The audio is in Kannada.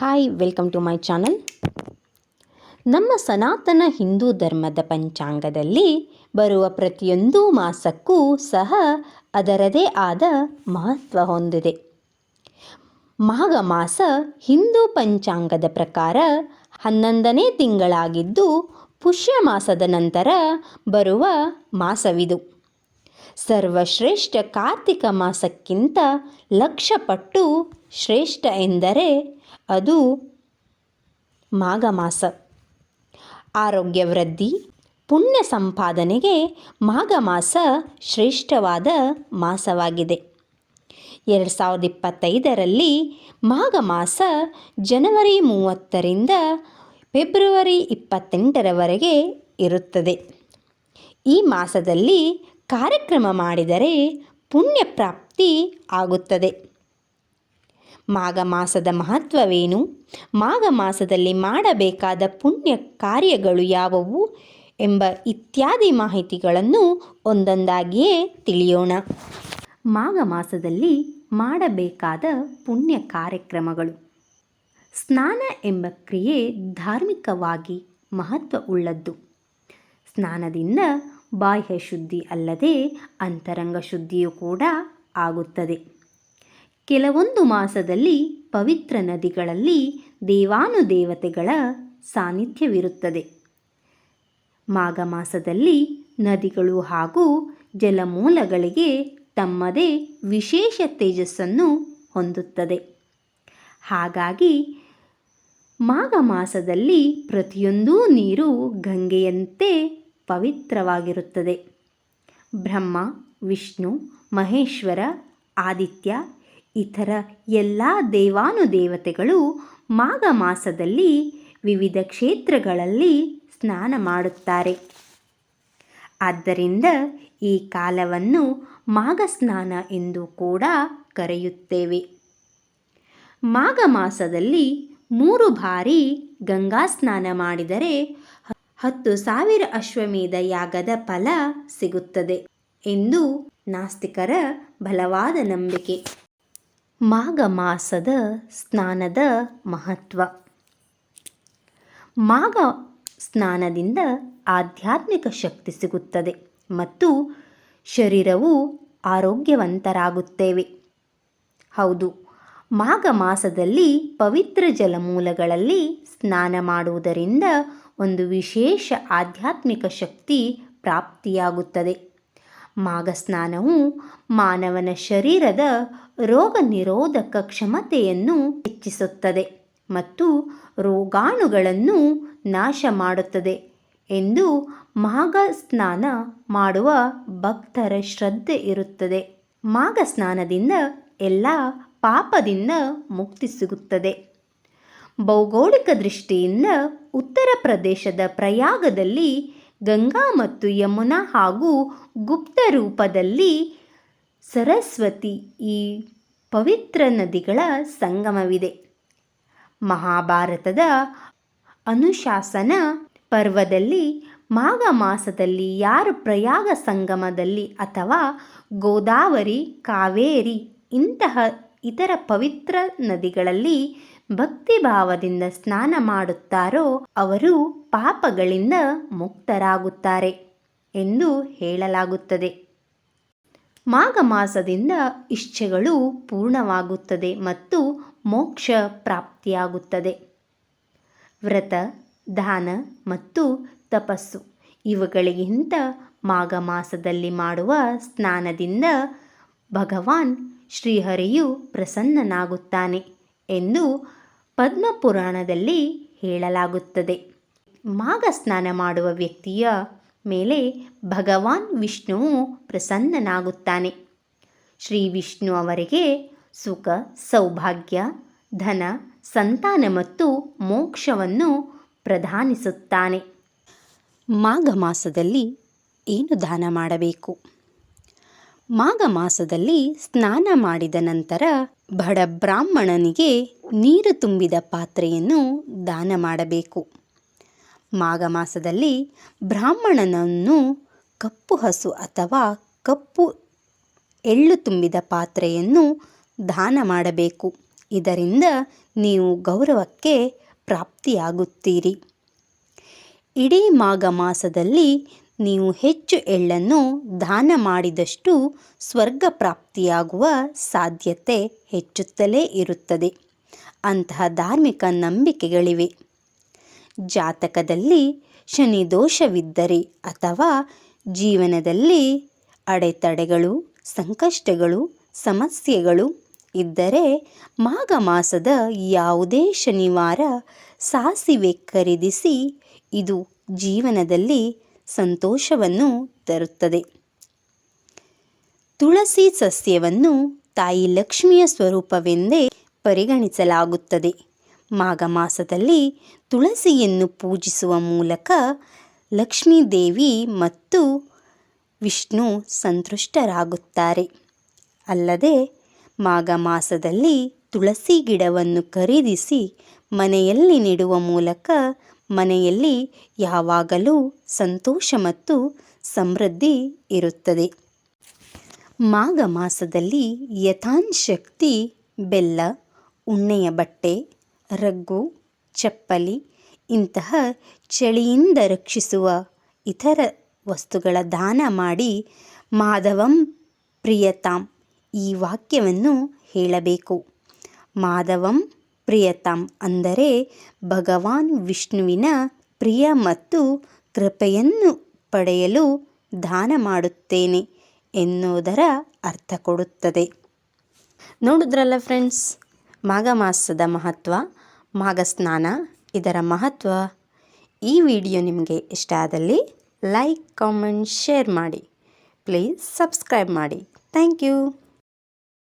Hi welcome to my channel ನಮ್ಮ ಸನಾತನ ಹಿಂದೂ ಧರ್ಮದ ಪಂಚಾಂಗದಲ್ಲಿ ಬರುವ ಪ್ರತಿಯೊಂದು ಮಾಸಕ್ಕೂ ಸಹ ಅದರದೇ ಆದ ಮಹತ್ವ ಹೊಂದಿದೆ. ಮಾಘ ಮಾಸ ಹಿಂದೂ ಪಂಚಾಂಗದ ಪ್ರಕಾರ ಹನ್ನೊಂದನೇ ತಿಂಗಳಾಗಿದ್ದು ಪುಷ್ಯ ಮಾಸದ ನಂತರ ಬರುವ ಮಾಸವಿದು. ಸರ್ವಶ್ರೇಷ್ಠ ಕಾರ್ತಿಕ ಮಾಸಕ್ಕಿಂತ ಲಕ್ಷ ಪಟ್ಟು ಶ್ರೇಷ್ಠ ಎಂದರೆ ಅದು ಮಾಘ ಮಾಸ ಆರೋಗ್ಯ ವೃದ್ಧಿ, ಪುಣ್ಯ ಸಂಪಾದನೆಗೆ ಮಾಘ ಮಾಸ ಶ್ರೇಷ್ಠವಾದ ಮಾಸವಾಗಿದೆ. ಎರಡು ಸಾವಿರದ ಇಪ್ಪತ್ತೈದರಲ್ಲಿ ಮಾಘ ಮಾಸ ಜನವರಿ ಮೂವತ್ತರಿಂದ ಫೆಬ್ರವರಿ ಇಪ್ಪತ್ತೆಂಟರವರೆಗೆ ಇರುತ್ತದೆ. ಈ ಮಾಸದಲ್ಲಿ ಕಾರ್ಯಕ್ರಮ ಮಾಡಿದರೆ ಪುಣ್ಯ ಪ್ರಾಪ್ತಿ ಆಗುತ್ತದೆ. ಮಾಘ ಮಾಸದ ಮಹತ್ವವೇನು? ಮಾಘ ಮಾಸದಲ್ಲಿ ಮಾಡಬೇಕಾದ ಪುಣ್ಯ ಕಾರ್ಯಗಳು ಯಾವುವು ಎಂಬ ಇತ್ಯಾದಿ ಮಾಹಿತಿಗಳನ್ನು ಒಂದೊಂದಾಗಿಯೇ ತಿಳಿಯೋಣ. ಮಾಘ ಮಾಸದಲ್ಲಿ ಮಾಡಬೇಕಾದ ಪುಣ್ಯ ಕಾರ್ಯಕ್ರಮಗಳು. ಸ್ನಾನ ಎಂಬ ಕ್ರಿಯೆ ಧಾರ್ಮಿಕವಾಗಿ ಮಹತ್ವ ಉಳ್ಳದ್ದು ಸ್ನಾನದಿಂದ ಬಾಹ್ಯ ಶುದ್ಧಿ ಅಲ್ಲದೆ ಅಂತರಂಗ ಶುದ್ಧಿಯೂ ಕೂಡ ಆಗುತ್ತದೆ. ಕೆಲವೊಂದು ಮಾಸದಲ್ಲಿ ಪವಿತ್ರ ನದಿಗಳಲ್ಲಿ ದೇವಾನುದೇವತೆಗಳ ಸಾನ್ನಿಧ್ಯವಿರುತ್ತದೆ. ಮಾಘ ಮಾಸದಲ್ಲಿ ನದಿಗಳು ಹಾಗೂ ಜಲಮೂಲಗಳಿಗೆ ತಮ್ಮದೇ ವಿಶೇಷ ತೇಜಸ್ಸನ್ನು ಹೊಂದುತ್ತದೆ. ಹಾಗಾಗಿ ಮಾಘ ಮಾಸದಲ್ಲಿ ಪ್ರತಿಯೊಂದೂ ನೀರು ಗಂಗೆಯಂತೆ ಪವಿತ್ರವಾಗಿರುತ್ತದೆ. ಬ್ರಹ್ಮ, ವಿಷ್ಣು, ಮಹೇಶ್ವರ, ಆದಿತ್ಯ ಇತರ ಎಲ್ಲ ದೇವಾನುದೇವತೆಗಳು ಮಾಘ ಮಾಸದಲ್ಲಿ ವಿವಿಧ ಕ್ಷೇತ್ರಗಳಲ್ಲಿ ಸ್ನಾನ ಮಾಡುತ್ತಾರೆ. ಆದ್ದರಿಂದ ಈ ಕಾಲವನ್ನು ಮಾಘ ಸ್ನಾನ ಎಂದು ಕೂಡ ಕರೆಯುತ್ತೇವೆ. ಮಾಘ ಮಾಸದಲ್ಲಿ ಮೂರು ಬಾರಿ ಗಂಗಾ ಸ್ನಾನ ಮಾಡಿದರೆ ಹತ್ತು ಸಾವಿರ ಅಶ್ವಮೇಧ ಯಾಗದ ಫಲ ಸಿಗುತ್ತದೆ ಎಂದು ನಾಸ್ತಿಕರ ಬಲವಾದ ನಂಬಿಕೆ. ಮಾಘ ಮಾಸದ ಸ್ನಾನದ ಮಹತ್ವ. ಮಾಘ ಸ್ನಾನದಿಂದ ಆಧ್ಯಾತ್ಮಿಕ ಶಕ್ತಿ ಸಿಗುತ್ತದೆ ಮತ್ತು ಶರೀರವು ಆರೋಗ್ಯವಂತರಾಗುತ್ತೇವೆ. ಹೌದು ಮಾಘ ಮಾಸದಲ್ಲಿ ಪವಿತ್ರ ಜಲಮೂಲಗಳಲ್ಲಿ ಸ್ನಾನ ಮಾಡುವುದರಿಂದ ಒಂದು ವಿಶೇಷ ಆಧ್ಯಾತ್ಮಿಕ ಶಕ್ತಿ ಪ್ರಾಪ್ತಿಯಾಗುತ್ತದೆ. ಮಾಘ ಸ್ನಾನವು ಮಾನವನ ಶರೀರದ ರೋಗ ನಿರೋಧಕ ಕ್ಷಮತೆಯನ್ನು ಹೆಚ್ಚಿಸುತ್ತದೆ ಮತ್ತು ರೋಗಾಣುಗಳನ್ನು ನಾಶ ಮಾಡುತ್ತದೆ ಎಂದು ಮಾಘ ಸ್ನಾನ ಮಾಡುವ ಭಕ್ತರ ಶ್ರದ್ಧೆ ಇರುತ್ತದೆ. ಮಾಘ ಸ್ನಾನದಿಂದ ಎಲ್ಲ ಪಾಪದಿಂದ ಮುಕ್ತಿ ಸಿಗುತ್ತದೆ. ಭೌಗೋಳಿಕ ದೃಷ್ಟಿಯಿಂದ ಉತ್ತರ ಪ್ರದೇಶದ ಪ್ರಯಾಗದಲ್ಲಿ ಗಂಗಾ ಮತ್ತು ಯಮುನಾ ಹಾಗೂ ಗುಪ್ತ ರೂಪದಲ್ಲಿ ಸರಸ್ವತಿ ಈ ಪವಿತ್ರ ನದಿಗಳ ಸಂಗಮವಿದೆ. ಮಹಾಭಾರತದ ಅನುಶಾಸನ ಪರ್ವದಲ್ಲಿ ಮಾಘ ಮಾಸದಲ್ಲಿ ಯಾರು ಪ್ರಯಾಗ ಸಂಗಮದಲ್ಲಿ ಅಥವಾ ಗೋದಾವರಿ, ಕಾವೇರಿ ಇಂತಹ ಇತರ ಪವಿತ್ರ ನದಿಗಳಲ್ಲಿ ಭಕ್ತಿಭಾವದಿಂದ ಸ್ನಾನ ಮಾಡುತ್ತಾರೋ ಅವರು ಪಾಪಗಳಿಂದ ಮುಕ್ತರಾಗುತ್ತಾರೆ ಎಂದು ಹೇಳಲಾಗುತ್ತದೆ. ಮಾಘ ಮಾಸದಿಂದ ಇಚ್ಛೆಗಳು ಪೂರ್ಣವಾಗುತ್ತದೆ ಮತ್ತು ಮೋಕ್ಷ ಪ್ರಾಪ್ತಿಯಾಗುತ್ತದೆ. ವ್ರತ, ದಾನ ಮತ್ತು ತಪಸ್ಸು ಇವುಗಳಿಗಿಂತ ಮಾಘ ಮಾಸದಲ್ಲಿ ಮಾಡುವ ಸ್ನಾನದಿಂದ ಭಗವಾನ್ ಶ್ರೀಹರಿಯು ಪ್ರಸನ್ನನಾಗುತ್ತಾನೆ ಎಂದು ಪದ್ಮಪುರಾಣದಲ್ಲಿ ಹೇಳಲಾಗುತ್ತದೆ. ಮಾಘ ಸ್ನಾನ ಮಾಡುವ ವ್ಯಕ್ತಿಯ ಮೇಲೆ ಭಗವಾನ್ ವಿಷ್ಣುವು ಪ್ರಸನ್ನನಾಗುತ್ತಾನೆ. ಶ್ರೀ ವಿಷ್ಣು ಅವರಿಗೆ ಸುಖ, ಸೌಭಾಗ್ಯ, ಧನ, ಸಂತಾನ ಮತ್ತು ಮೋಕ್ಷವನ್ನು ಪ್ರಧಾನಿಸುತ್ತಾನೆ. ಮಾಘ ಮಾಸದಲ್ಲಿ ಏನು ದಾನ ಮಾಡಬೇಕು? ಮಾಘ ಮಾಸದಲ್ಲಿ ಸ್ನಾನ ಮಾಡಿದ ನಂತರ ಬಡ ಬ್ರಾಹ್ಮಣನಿಗೆ ನೀರು ತುಂಬಿದ ಪಾತ್ರೆಯನ್ನು ದಾನ ಮಾಡಬೇಕು. ಮಾಘ ಮಾಸದಲ್ಲಿ ಬ್ರಾಹ್ಮಣನನ್ನು ಕಪ್ಪು ಹಸು ಅಥವಾ ಕಪ್ಪು ಎಳ್ಳು ತುಂಬಿದ ಪಾತ್ರೆಯನ್ನು ದಾನ ಮಾಡಬೇಕು. ಇದರಿಂದ ನೀವು ಗೌರವಕ್ಕೆ ಪ್ರಾಪ್ತಿಯಾಗುತ್ತೀರಿ. ಇಡೀ ಮಾಘ ಮಾಸದಲ್ಲಿ ನೀವು ಹೆಚ್ಚು ಎಳ್ಳನ್ನು ದಾನ ಮಾಡಿದಷ್ಟು ಸ್ವರ್ಗ ಪ್ರಾಪ್ತಿಯಾಗುವ ಸಾಧ್ಯತೆ ಹೆಚ್ಚುತ್ತಲೇ ಇರುತ್ತದೆ. ಅಂತಹ ಧಾರ್ಮಿಕ ನಂಬಿಕೆಗಳಿವೆ. ಜಾತಕದಲ್ಲಿ ಶನಿ ದೋಷವಿದ್ದರೆ ಅಥವಾ ಜೀವನದಲ್ಲಿ ಅಡೆತಡೆಗಳು, ಸಂಕಷ್ಟಗಳು, ಸಮಸ್ಯೆಗಳು ಇದ್ದರೆ ಮಾಘ ಮಾಸದ ಯಾವುದೇ ಶನಿವಾರ ಸಾಸಿವೆ ಖರೀದಿಸಿ ಇದು ಜೀವನದಲ್ಲಿ ಸಂತೋಷವನ್ನು ತರುತ್ತದೆ. ತುಳಸಿ ಸಸ್ಯವನ್ನು ತಾಯಿ ಲಕ್ಷ್ಮಿಯ ಸ್ವರೂಪವೆಂದೇ ಪರಿಗಣಿಸಲಾಗುತ್ತದೆ. ಮಾಘ ಮಾಸದಲ್ಲಿ ತುಳಸಿಯನ್ನು ಪೂಜಿಸುವ ಮೂಲಕ ಲಕ್ಷ್ಮೀದೇವಿ ಮತ್ತು ವಿಷ್ಣು ಸಂತುಷ್ಟರಾಗುತ್ತಾರೆ. ಅಲ್ಲದೆ ಮಾಘ ಮಾಸದಲ್ಲಿ ತುಳಸಿ ಗಿಡವನ್ನು ಖರೀದಿಸಿ ಮನೆಯಲ್ಲಿ ನೆಡುವ ಮೂಲಕ ಮನೆಯಲ್ಲಿ ಯಾವಾಗಲೂ ಸಂತೋಷ ಮತ್ತು ಸಮೃದ್ಧಿ ಇರುತ್ತದೆ. ಮಾಘ ಮಾಸದಲ್ಲಿ ಯಥಾನ್ಶಕ್ತಿ ಬೆಲ್ಲ, ಉಣ್ಣೆಯ ಬಟ್ಟೆ ರಗ್ಗು, ಚಪ್ಪಲಿ ಇಂತಹ ಚಳಿಯಿಂದ ರಕ್ಷಿಸುವ ಇತರ ವಸ್ತುಗಳ ದಾನ ಮಾಡಿ ಮಾಧವಂ ಪ್ರಿಯತಾಂ ಈ ವಾಕ್ಯವನ್ನು ಹೇಳಬೇಕು. ಮಾಧವಂ ಪ್ರಿಯತಾಂ ಅಂದರೆ ಭಗವಾನ್ ವಿಷ್ಣುವಿನ ಪ್ರಿಯ ಮತ್ತು ಕೃಪೆಯನ್ನು ಪಡೆಯಲು ದಾನ ಮಾಡುತ್ತೇನೆ ಎನ್ನುವುದರ ಅರ್ಥ ಕೊಡುತ್ತದೆ. ನೋಡಿದ್ರಲ್ಲ ಫ್ರೆಂಡ್ಸ್ ಮಾಘ ಮಾಸದ ಮಹತ್ವ. ಮಾಘ ಸ್ನಾನ ಇದರ ಮಹತ್ವ? ಈ ವಿಡಿಯೋ ನಿಮಗೆ ಇಷ್ಟ ಆದಲ್ಲಿ ಲೈಕ್, ಕಾಮೆಂಟ್, ಶೇರ್ ಮಾಡಿ. ಪ್ಲೀಸ್ ಸಬ್ಸ್ಕ್ರೈಬ್ ಮಾಡಿ. Thank you.